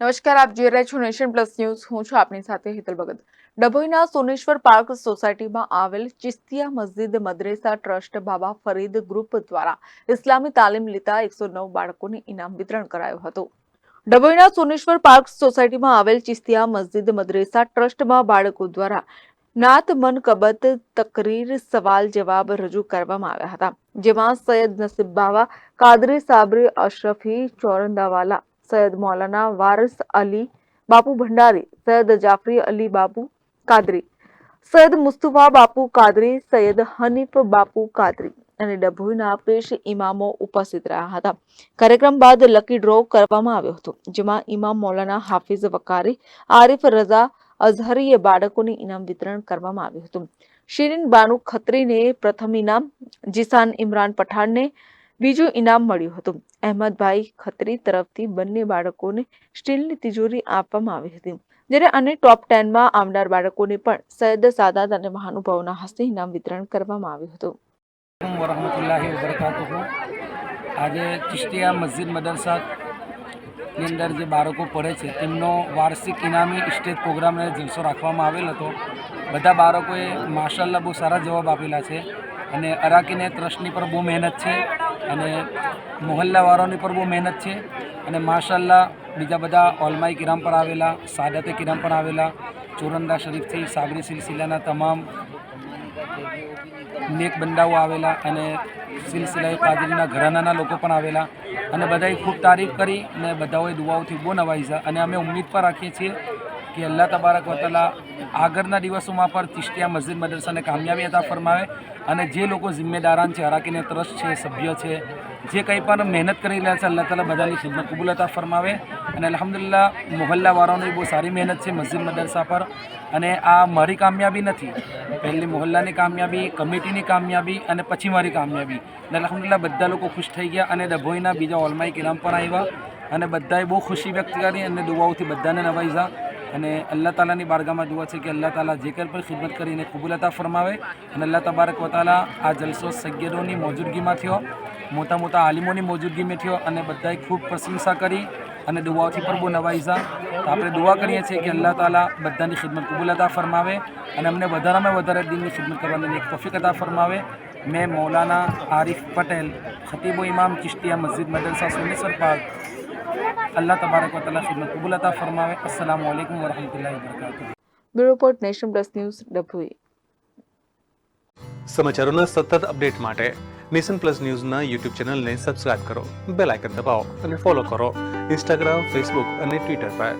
નમસ્કાર, આપ જોઈ રહ્યા છો નેશન પ્લસ ન્યૂઝ. હું છું આપની સાથે હેતલ ભગત. ડભોઈના સોનેશ્વર પાર્ક સોસાયટીમાં આવેલ ચિસ્તિયા મસ્જિદ મદ્રેસા ટ્રસ્ટ બાબા ફરીદ ગ્રુપ દ્વારા ઇસ્લામી તાલીમ લેતા એકસો બાળકોને ઇનામ વિતરણ કરાયું હતું. ડભોઈના સોનેશ્વર પાર્ક સોસાયટીમાં આવેલ ચિસ્તિયા મસ્જિદ મદ્રેસા ટ્રસ્ટમાં બાળકો દ્વારા નાત મનકબત તકરીર સવાલ જવાબ રજૂ કરવામાં આવ્યા હતા, જેમાં સૈયદ નસીબ બાવા, કાદરી સાબરી, અશરફી ચોરંદાવાલા સૈયદ મૌલાના વારસ અલી બાપુ ભંડારી, સૈયદ જાફરી અલી બાપુ કાદરી, સૈયદ મુસ્તુફા બાપુ કાદરી, સૈયદ હનીફ બાપુ કાદરી અને ડભોઈના પેશ ઇમામો ઉપસ્થિત રહ્યા હતા. કાર્યક્રમ બાદ લકી ડ્રો કરવામાં આવ્યો હતો, જેમાં ઇમામ મૌલાના હાફિઝ વકારી, આરિફ રઝા અઝહરીએ બાળકોને ઇનામ વિતરણ કરવામાં આવ્યું હતું. શિરીન બાનુ ખત્રીને પ્રથમ ઇનામ જીસાન ઇમરાન પઠાણને બીજું ઇનામ મળ્યું હતું. અહેમદભાઈ ખત્રી તરફથી બંને બાળકોને સ્ટીલની તિજોરી આપવામાં આવી હતી. જ્યારે અન્ય ટોપ ટેનમાં આવનાર બાળકોને પણ સૈયદ સાદાત અને મહાનુભાવના હસ્તે ઇનામ વિતરણ કરવામાં આવ્યું હતું. વરહમતુલ્લાહી વબરકાતુહુ. આજે ચિશ્તિયા મસ્જિદ મદરસાની અંદર જે બાળકો પડે છે, તેમનો વાર્ષિક ઇનામી સ્ટેજ પ્રોગ્રામને જલસો રાખવામાં આવેલ હતો. બધા બાળકોએ માશાલ્લાહ બહુ સારા જવાબ આપેલા છે અને અરાકીને ટ્રસ્ટની પર બહુ મહેનત છે. અને મોહલ્લાવાળાની પર બહુ મહેનત છે. અને માશાલ્લાહ બીજા બધા ઓલમાઈ કિરામ પર આવેલા, સાદતે કિરામ પર આવેલા, ચોરંદા શરીફથી સાબરી સિલસિલાના તમામ નેક બંદાઓ આવેલા અને સિલસિલાએ કાદરીના ઘરાનાના લોકો પણ આવેલા. અને બધાએ ખૂબ તારીફ કરી અને બધાઓએ દુઆઓથી બહુ નવાઈજા અને અમે ઉમ્મીદ પર રાખીએ છીએ કે અલ્લાહ તબારક વતાલા આગળના દિવસોમાં પણ ચિશ્તિયા મસ્જિદ મદરસાને કામયાબી હતા ફરમાવે અને જે લોકો જિમ્મેદારાન છે, હરાકીને ટ્રસ્ટ છે, સભ્ય છે, જે કંઈ પણ મહેનત કરી રહ્યા છે અલ્લાહ તાલા બધાની ખિદમત કબૂલ અતા ફરમાવે. અને અલ્હમ્દુલિલ્લાહ મોહલ્લાવાળાઓની બહુ સારી મહેનત છે મસ્જિદ મદરસા પર. અને આ મારી કામયાબી નથી. પહેલી મોહલ્લાની કામયાબી, કમિટીની કામયાબી અને પછી મારી કામયાબી. અને અલ્હમ્દુલિલ્લાહ, બધા લોકો ખુશ થઈ ગયા અને ડભોઈના બીજા ઓલમાઈ કિરામ પણ આવ્યા અને બધાએ બહુ ખુશી વ્યક્ત કરી અને દુવાઓથી બધાને નવાઈજા અને અલ્લાહ તાલાની બારગામાં દુઆ છે કે અલ્લાહ તાલા જે કંઈ પણ ખિદમત કરીને કબૂલતા ફરમાવે અને અલ્લાહ તબારક વતાલા આ જલસો સૈયદોની મોજૂદગીમાં થયો, મોટા મોટા આલિમોની મોજૂદગીમાં થયો અને બધાએ ખૂબ પ્રશંસા કરી અને દુઆઓથી પણ બહુ નવાઈજા તો આપણે દુઆ કરીએ છીએ કે અલ્લાહ તાલા બધાની ખિદમત કબૂલતા ફરમાવે અને અમને વધારામાં વધારે દિનની ખિદમત કરવાની એક તોફીક અતા ફરમાવે. મેં મૌલાના આરિફ પટેલ, ખતીબો ઇમામ ચિશ્તિયા મસ્જિદ, મદરસા સોનેશ્વર પાર્ક અલ્લાહ તબારક વતલા સુન્નત કબૂલ અતા ફરમાવે. અસ્સલામુ અલૈકુમ વરહમતુલ્લાહિ વબરકાતુહુ bureau report nation plus news Dabhoi. સમાચારોના સતત અપડેટ માટે નેશન પ્લસ ન્યૂઝના યુટ્યુબ ચેનલને સબસ્ક્રાઇબ કરો બેલ આઇકન દબાવો અને ફોલો કરો. ઇન્સ્ટાગ્રામ ફેસબુક અને ટ્વિટર પર.